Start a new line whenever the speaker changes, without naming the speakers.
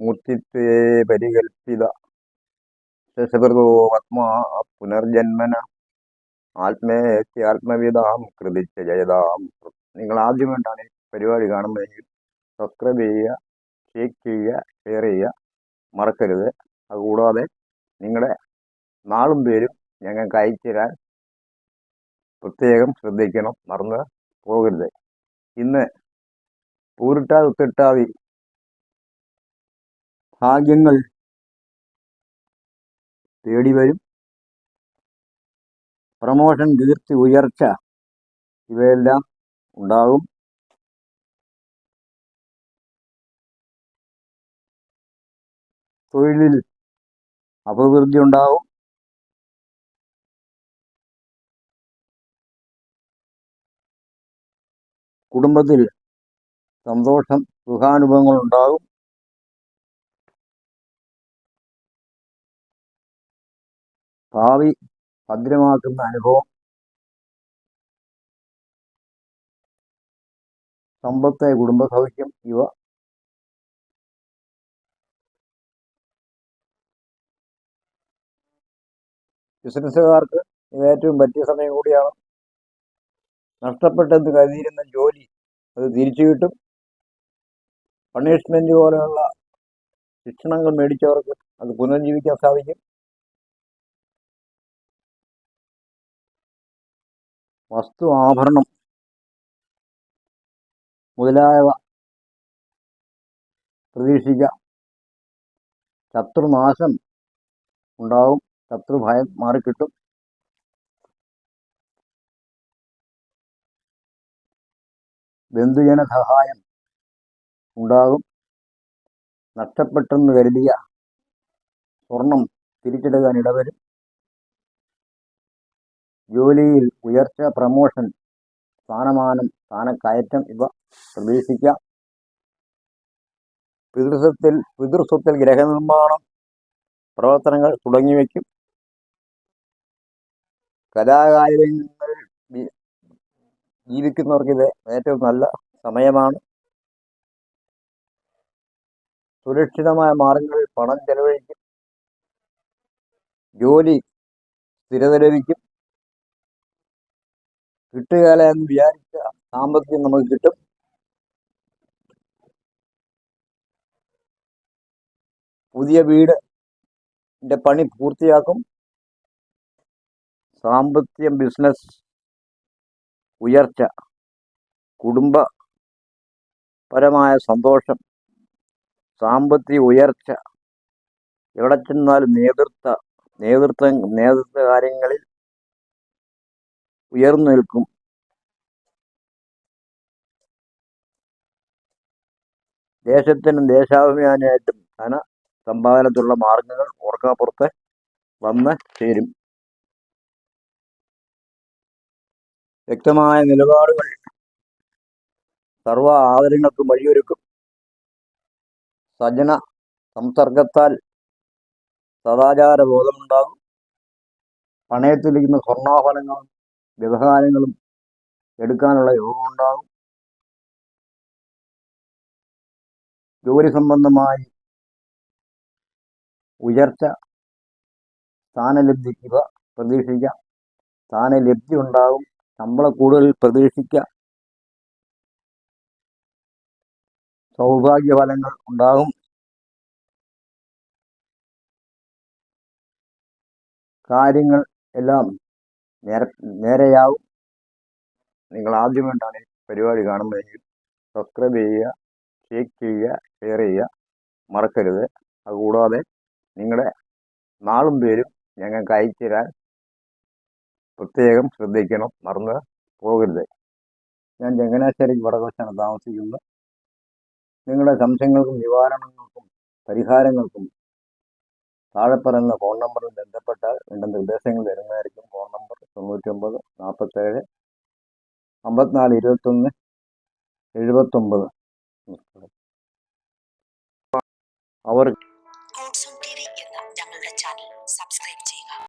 മൂർത്തിത്വേ പരികൽപ്പിത ശശകൃതോ ആത്മാ പുനർജന്മന ആത്മേത്യാത്മവിതാം കൃതിച്ച ജയതാം. നിങ്ങൾ ആദ്യമായിട്ടാണ് ഈ പരിപാടി കാണുന്നതെങ്കിൽ സബ്സ്ക്രൈബ് ചെയ്യുക ഷേക്ക് ചെയ്യുക ഷെയർ ചെയ്യുക മറക്കരുത്. അതുകൂടാതെ നിങ്ങളുടെ നാളും പേരും ഞങ്ങൾക്ക് അയച്ചു തരാൻ പ്രത്യേകം ശ്രദ്ധിക്കണം മറന്ന് പോകരുത്. ഇന്ന് പൂരിട്ടാ ഉത്തിട്ടാതി ഭാഗ്യങ്ങൾ തേടി വരും പ്രമോഷൻ കീർത്തി ഉയർച്ച ഇവയെല്ലാം ഉണ്ടാകും. തൊഴിലിൽ അഭിവൃദ്ധി ഉണ്ടാവും കുടുംബത്തിൽ സന്തോഷം സുഖാനുഭവങ്ങൾ ഉണ്ടാകും. ഭാവി ഭദ്രമാക്കുന്ന അനുഭവം. സമ്പത്ത് കുടുംബസൗഖ്യം ഇവ. ബിസിനസ്സുകാർക്ക് ഏറ്റവും പറ്റിയ സമയം കൂടിയാണ്. നഷ്ടപ്പെട്ടെന്ന് കരുതിയിരുന്ന ജോലി അത് തിരിച്ചു കിട്ടും. പണിഷ്മെന്റ് പോലെയുള്ള ശിക്ഷണങ്ങൾ മേടിച്ചവർക്ക് അത് പുനർജീവിക്കാൻ സാധിക്കും. വസ്തു ആഭരണം. മുതലായവ പ്രതീക്ഷിക്കാം ശത്രുനാശം ഉണ്ടാവും. ശത്രുഭയം മാറിക്കിട്ടും. ബന്ധുജന സഹായം ഉണ്ടാകും. നഷ്ടപ്പെട്ടെന്ന് കരുതിയ സ്വർണം തിരിച്ചെടുക്കാൻ ഇടവരും. ജോലിയിൽ ഉയർച്ച പ്രമോഷൻ സ്ഥാനമാനം സ്ഥാനക്കയറ്റം ഇവ പ്രതീക്ഷിക്കാം. പിതൃസ്വത്തിൽ പിതൃസ്വത്തിൽ ഗ്രഹനിർമ്മാണം പ്രവർത്തനങ്ങൾ തുടങ്ങി വയ്ക്കും കലാകാര്യങ്ങൾ ജീവിക്കുന്നവർക്ക് ഇത് ഏറ്റവും നല്ല സമയമാണ്. സുരക്ഷിതമായ മാർഗങ്ങളിൽ പണം ചെലവഴിക്കും. ജോലി സ്ഥിരത ലഭിക്കും കിട്ടുകയില്ല എന്ന് വിചാരിച്ച സാമ്പത്തികം നമുക്ക് കിട്ടും. പുതിയ വീടിന്റെ പണി പൂർത്തിയാക്കും. സാമ്പത്തിക ബിസിനസ് ഉയർച്ച കുടുംബ പരമായ സന്തോഷം സാമ്പത്തിക ഉയർച്ച എവിടെ ചെന്നാലും നേതൃത്വ നേതൃത്വം നേതൃത്വ കാര്യങ്ങളിൽ ഉയർന്നു നിൽക്കും ദേശത്തിനും ദേശാഭിമാനിയായിട്ടും ധന സമ്പാദനത്തിലുള്ള മാർഗങ്ങൾ ഓർക്കാപ്പുറത്ത് വന്ന് ചേരും. വ്യക്തമായ നിലപാടുകൾ സർവ ആദരങ്ങൾക്കും വഴിയൊരുക്കും. സജന സംസർഗത്താൽ സദാചാര ബോധമുണ്ടാകും പണയത്തിലിരിക്കുന്ന സ്വർണാഭരണങ്ങളും വ്യവഹാരങ്ങളും എടുക്കാനുള്ള യോഗം ഉണ്ടാകും ജോലി സംബന്ധമായി ഉയർച്ച സ്ഥാനലബ്ധി ഇവ പ്രതീക്ഷിക്കാം. സ്ഥാനലബ്ധി ഉണ്ടാകും. ശമ്പളം കൂടുതൽ പ്രതീക്ഷിക്കാം. സൗഭാഗ്യഫലങ്ങൾ ഉണ്ടാകും. കാര്യങ്ങൾ എല്ലാം നേരെ നേരെയാവും. നിങ്ങൾ ആദ്യമായിട്ടാണ് പരിപാടി കാണുന്നതെങ്കിൽ സബ്സ്ക്രൈബ് ചെയ്യുക ലൈക്ക് ചെയ്യുക ഷെയർ ചെയ്യുക. മറക്കരുത്. അതുകൂടാതെ നിങ്ങളുടെ നാളും പേരും ഞങ്ങൾക്ക് അയച്ചു തരാൻ പ്രത്യേകം ശ്രദ്ധിക്കണം. മറന്ന് പോകരുത്. ഞാൻ ചങ്ങനാശ്ശേരി വടകോശാണ് താമസിക്കുന്നത്. നിങ്ങളുടെ സംശയങ്ങൾക്കും നിവാരണങ്ങൾക്കും പരിഹാരങ്ങൾക്കും താഴെ പറയുന്ന ഫോൺ നമ്പറിൽ ബന്ധപ്പെട്ടാൽ വേണ്ട നിർദ്ദേശങ്ങൾ വരുന്നതായിരിക്കും. ഫോൺ നമ്പർ തൊണ്ണൂറ്റൊമ്പത് നാൽപ്പത്തേഴ് അമ്പത്തിനാല് ഇരുപത്തൊന്ന് എഴുപത്തൊമ്പത്. അവർ സബ്സ്ക്രൈബ് ചെയ്യുക